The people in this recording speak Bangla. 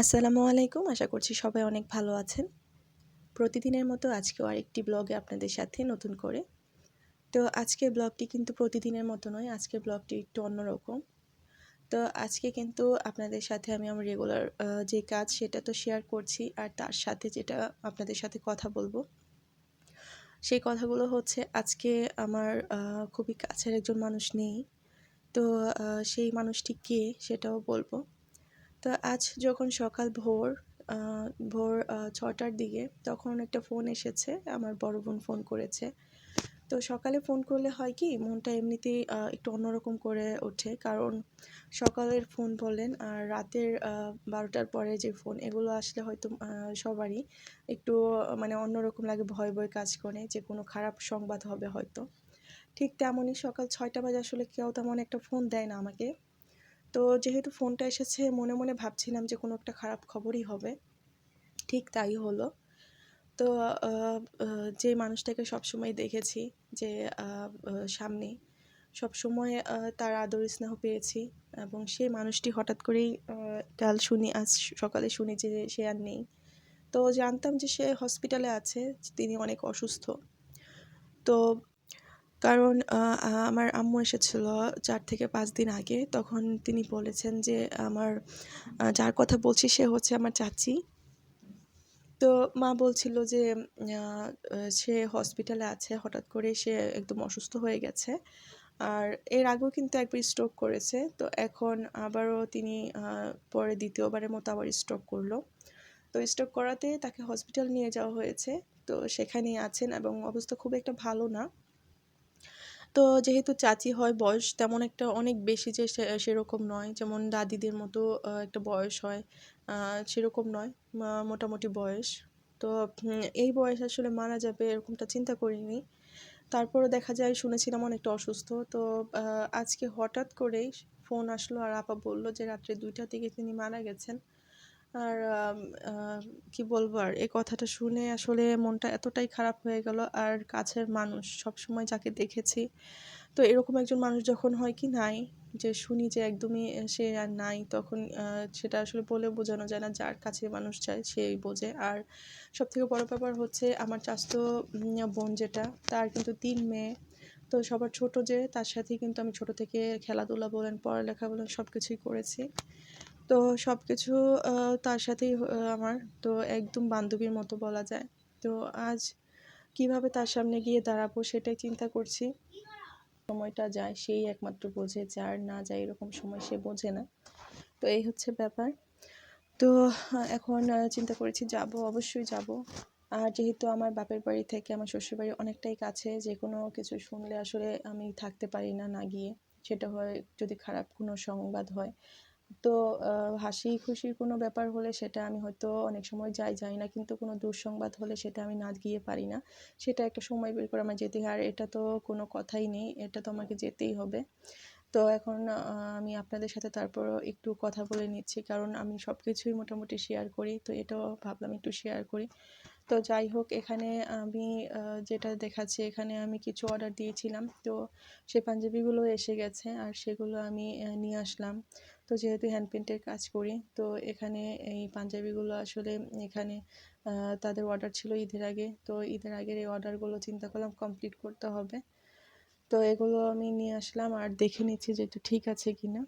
আসসালামু আলাইকুম। আশা করছি সবাই অনেক ভালো আছেন। প্রতিদিনের মতো আজকেও আরেকটি ব্লগে আপনাদের সাথে নতুন করে। তো আজকের ব্লগটি কিন্তু প্রতিদিনের মতো নয় আজকের ব্লগটি একটু অন্যরকম। তো আজকে কিন্তু আপনাদের সাথে আমি আমার রেগুলার যে কাজ সেটা তো শেয়ার করছি আর তার সাথে যেটা আপনাদের সাথে কথা বলব, সেই কথাগুলো হচ্ছে আজকে আমার খুবই কাছের একজন মানুষ নেই। তো সেই মানুষটি কে সেটাও বলব। তো আজ যখন সকাল ভোর ভোর ছটার দিকে তখন একটা ফোন এসেছে, আমার বড় বোন ফোন করেছে। তো সকালে ফোন করলে হয় কি, মনটা এমনিতেই একটু অন্যরকম করে ওঠে। কারণ সকালের ফোন বলেন আর রাতের বারোটার পরে যে ফোন, এগুলো আসলে হয়তো সবারই একটু মানে অন্যরকম লাগে, ভয় ভয় কাজ করে, যে কোনো খারাপ সংবাদ হবে হয়তো। ঠিক তেমনই সকাল ছয়টা বাজে আসলে কেউ তেমন একটা ফোন দেয় না আমাকে। তো যেহেতু ফোনটা এসেছে, মনে মনে ভাবছিলাম যে কোনো একটা খারাপ খবরই হবে। ঠিক তাই হলো। তো যে মানুষটাকে সবসময় দেখেছি যে সামনে সবসময় তার আদর স্নেহ পেয়েছি এবং সেই মানুষটি হঠাৎ করেই কাল শুনি, আজ সকালে শুনি যে সে আর নেই। তো জানতাম যে সে হসপিটালে আছে, তিনি অনেক অসুস্থ। তো কারণ আমার আম্মু এসেছিল চার থেকে পাঁচ দিন আগে। তখন তিনি বলেছেন যে, আমার যার কথা বলছি সে হচ্ছে আমার চাচি। তো মা বলছিল যে সে হসপিটালে আছে, হঠাৎ করে সে একদম অসুস্থ হয়ে গেছে। আর এর আগেও কিন্তু একবার স্ট্রোক করেছে। তো এখন আবারও তিনি পরে দ্বিতীয়বারের মতো আবার স্ট্রোক করল। তো স্ট্রোক করাতে তাকে হসপিটাল নিয়ে যাওয়া হয়েছে। তো সেখানেই আছেন এবং অবস্থা খুব একটা ভালো না। তো যেহেতু চাচি হয় বয়স তেমন একটা অনেক বেশি যে সেরকম নয়। যেমন দাদিদের মতো একটা বয়স হয় সেরকম নয় মোটামুটি বয়স। তো এই বয়স আসলে মারা যাবে এরকমটা চিন্তা করিনি। তারপরে দেখা যায় শুনেছিলাম অনেকটা অসুস্থ। তো আজকে হঠাৎ করেই ফোন আসলো আর আপা বলল যে, রাত্রে দুইটার দিকে তিনি মারা গেছেন। আর কি বলব আর এই কথাটা শুনে আসলে মনটা এতটাই খারাপ হয়ে গেল। আর কাছের মানুষ সব সময় যাকে দেখেছি, তো এরকম একজন মানুষ যখন হয় কি নাই, যে শুনি যে একদমই সে আর নাই, তখন সেটা আসলে বলে বোঝানো যায় না যার কাছে মানুষ চায় সেই বোঝে। আর সব থেকে বড় ব্যাপার হচ্ছে আমার চাস্তো বোন যেটা, তার কিন্তু তিন মেয়ে। তো সবার ছোট যে, তার সাথে কিন্তু আমি ছোট থেকে খেলাধুলা বলেন, পড়ালেখা বলেন সব কিছুই করেছি। তো সব কিছু তার সাথেই আমার। তো একদম বান্ধবীর মতো বলা যায়। তো আজ কীভাবে তার সামনে গিয়ে দাঁড়াবো সেটাই চিন্তা করছি। সময়টা যায়, সেই একমাত্র বোঝে, যার না যায় এরকম সময় সে বোঝে না। তো এই হচ্ছে ব্যাপার। তো এখন চিন্তা করেছি যাব, অবশ্যই যাব। আর যেহেতু আমার বাপের বাড়ি থেকে আমার শ্বশুরবাড়ি অনেকটাই কাছে, যে কোনো কিছু শুনলে আসলে আমি থাকতে পারি না না গিয়ে। সেটা হয় যদি খারাপ কোনো সংবাদ হয়। তো হাসি খুশির কোনো ব্যাপার হলে সেটা আমি হয়তো অনেক সময় যাই যাই না। কিন্তু কোনো দুঃসংবাদ হলে সেটা আমি না গিয়ে পারি না। সেটা একটা সময় বের করে আমার যেতে হয়। আর এটা তো কোনো কথাই নেই। এটা তো আমাকে যেতেই হবে। তো এখন আমি আপনাদের সাথে তারপর একটু কথা বলে নিচ্ছি। কারণ আমি সব কিছুই মোটামুটি শেয়ার করি। তো এটাও ভাবলাম একটু শেয়ার করি। তো যাই হোক, এখানে আমি যেটা দেখাচ্ছি, এখানে আমি কিছু অর্ডার দিয়েছিলাম। তো সেই পাঞ্জাবিগুলো এসে গেছে। আর সেগুলো আমি নিয়ে আসলাম। তো যেহেতু হ্যান্ড পেন্টের কাজ করি, তো এখানে এই পাঞ্জাবিগুলো আসলে এখানে তাদের অর্ডার ছিল ঈদের আগে। তো ঈদের আগের এই অর্ডারগুলো চিন্তা করলাম কমপ্লিট করতে হবে। তো এগুলো আমি নিয়ে আসলাম আর দেখে নিচ্ছি যে এটা ঠিক আছে কি না